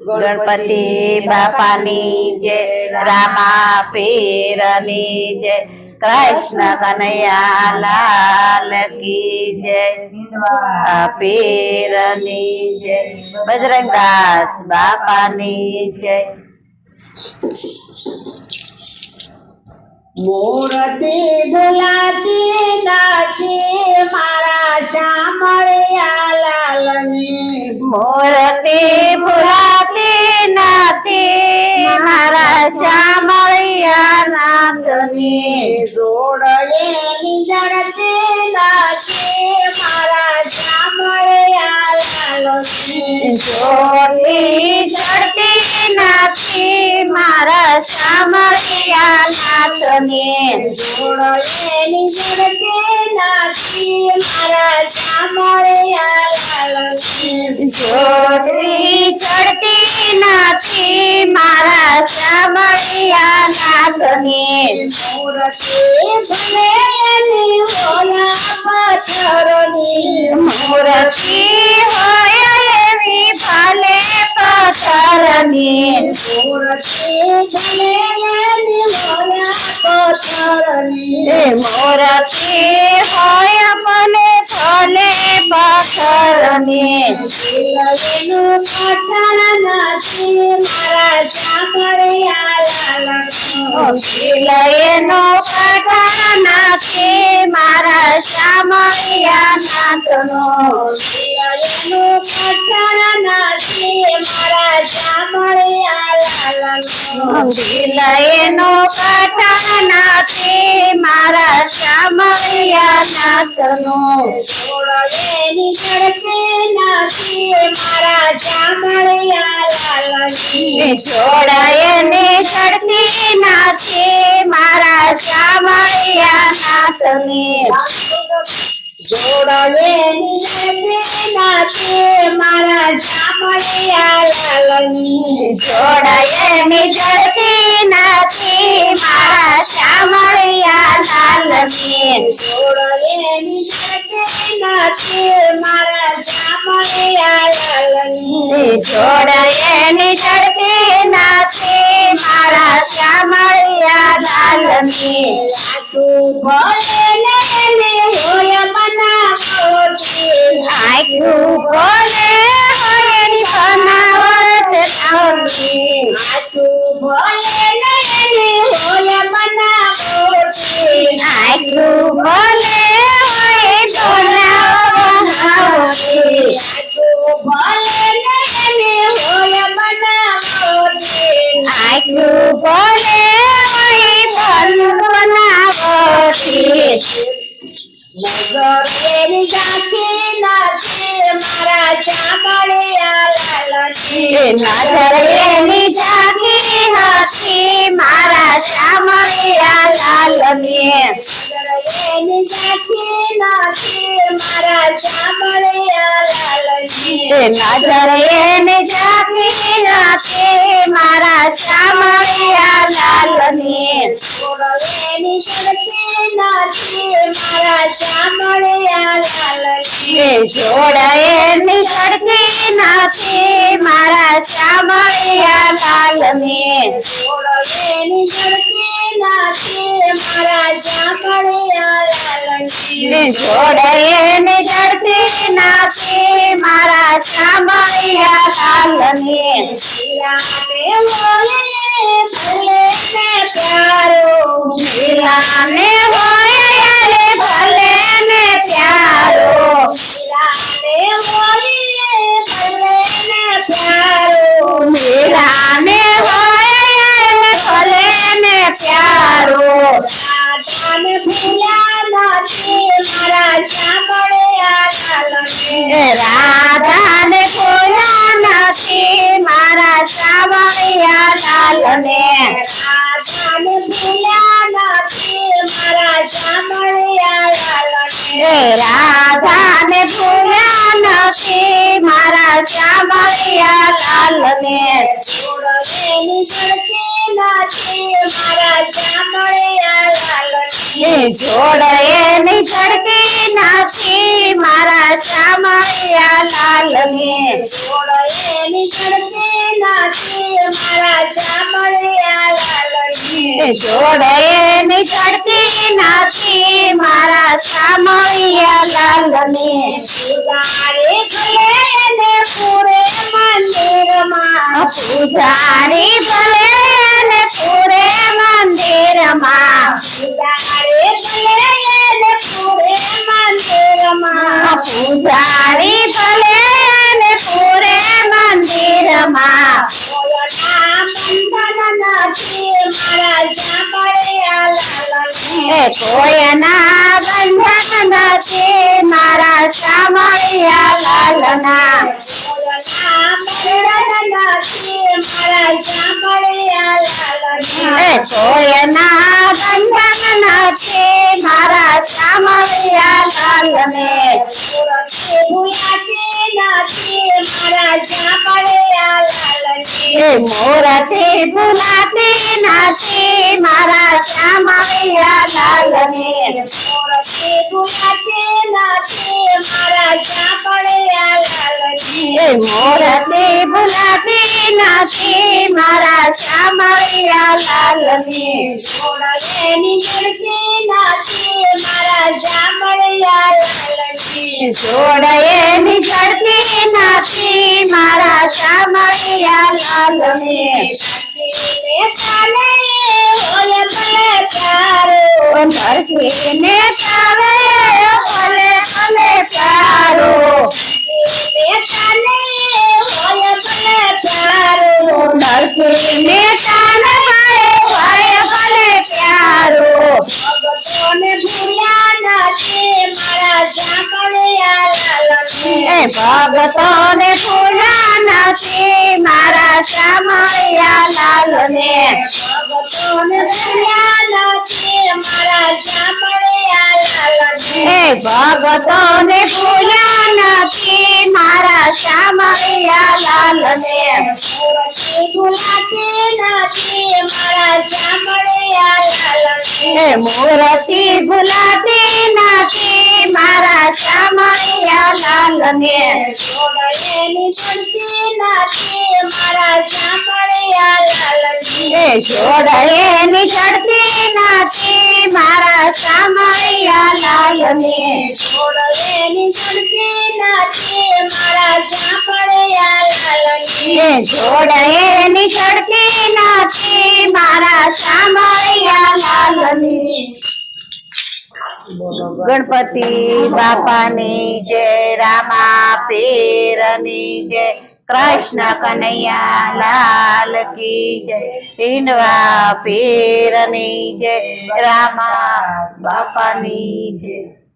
ગણપતિ બાપાની જય રામા પીરની જય કૃષ્ણ કનૈયા લાલ કી જય આ પીરની જય બજરંગદાસ બાપાની જય মোরতে ভোলাতে নাচে মারা শ্যামরে আলালনে। মোরতে ভোলাতে নাতে মারা শ্যামরে আনন্দনে জোড়ে নিজরতে নাচে মারা শ্যামরে আলালনে। জোড়ে নিজরতে নাচে মারা শ্যামরে আলালনে। বচনে মোড়লে নিজকে নাচি মারা চামড়ে মারা চামড়ে নাচনে মোড়কে ভলে নিওলা পাথরনি মোড়কে হয় আমি ভালে পাথরনি মোড়কে মোরতি হয় আপনে ফলে পাথরনে শিলবেনু পাথর নাচে মারা যা করে আলালা শিলবেনু পাথর নাচে মারা সামায়া নাতনো শিলবেনু পাথর মারা যা করে એનો કાટા નાથી મારા શ્યામળિયા નાથનો જોડેની ચડતી નથી મારા ચામડિયા લાલની જોડાયને ચડતી નથી મારા શ્યામળિયા નાથને જોડેની ચડતી નથી મારા ચામડિયા લાલની જોડાયને લાલને જોડેની ચડતી નથી મારા ચામડિયા લાલની જોડાયને ચડતી નજર જાગી હતી મારા શ્યામળિયા લાલને નજર એની હતી મારા શ્યામળિયા લાલને જોડવેની લાલને જોડવેની ચડતી નાચે મારા ચામડિયા લાલની જોડાયેની ચડતી નથી મારા લાલને રાધાને કોયા નથી મારા શ્યામળિયા લાલને. રાધાને ભૂલ્યા નથી મારા લાલને. રાધાને ભૂલ્યા નથી મારા લાલને. જોડવેની ચડતી નાચે મારા ચામડિયા લાલની. જોડેની જોડે મારા સામળિયા લાલને ને પૂરે મંદિરમાં. પૂજારે ભલે ને મંદિરમાં. પૂજારે ભલે મંદિરમાં. પૂજારે ભલે પૂરે મંદિરમાં કોયના બંધન નથી મારા સાંભળ્યા લાલને કોયના બંધન નથી મારા સાંભળ્યા લાલને মোরাতে বুনাতে নাচে মারা শ্যামাইয়া লালনে মোরাতে বুনাতে নাচে মারা শ্যামাইয়া লালনে মোরাতে বুনাতে নাচে মারা মোরা শ্যামি લાલને જોડે નીકળતી નથી મારા સામૈયા લાલને નરસિંહને ચાવે ભલે ભલે પ્યારો નરસિંહને ચાલે ભલે ભલે પ્યારો એ ભગતોને પૂરા નથી મારા સામૈયા લાલને એ ભગતોને પૂરા નથી મારા સામૈયા લાલને એ મૂર્તિ ભૂલાતી એ જોડે નીકળતી નથી મારા સામૈયા લાલને એ જોડે નીકળતી નથી મારા સામૈયા લાલને ગણપતિ બાપાની જય રામા પીરની જય કૃષ્ણ કનૈયા લાલ કી જય. હિંડવા પીરની જય. રામા બાપાની જય.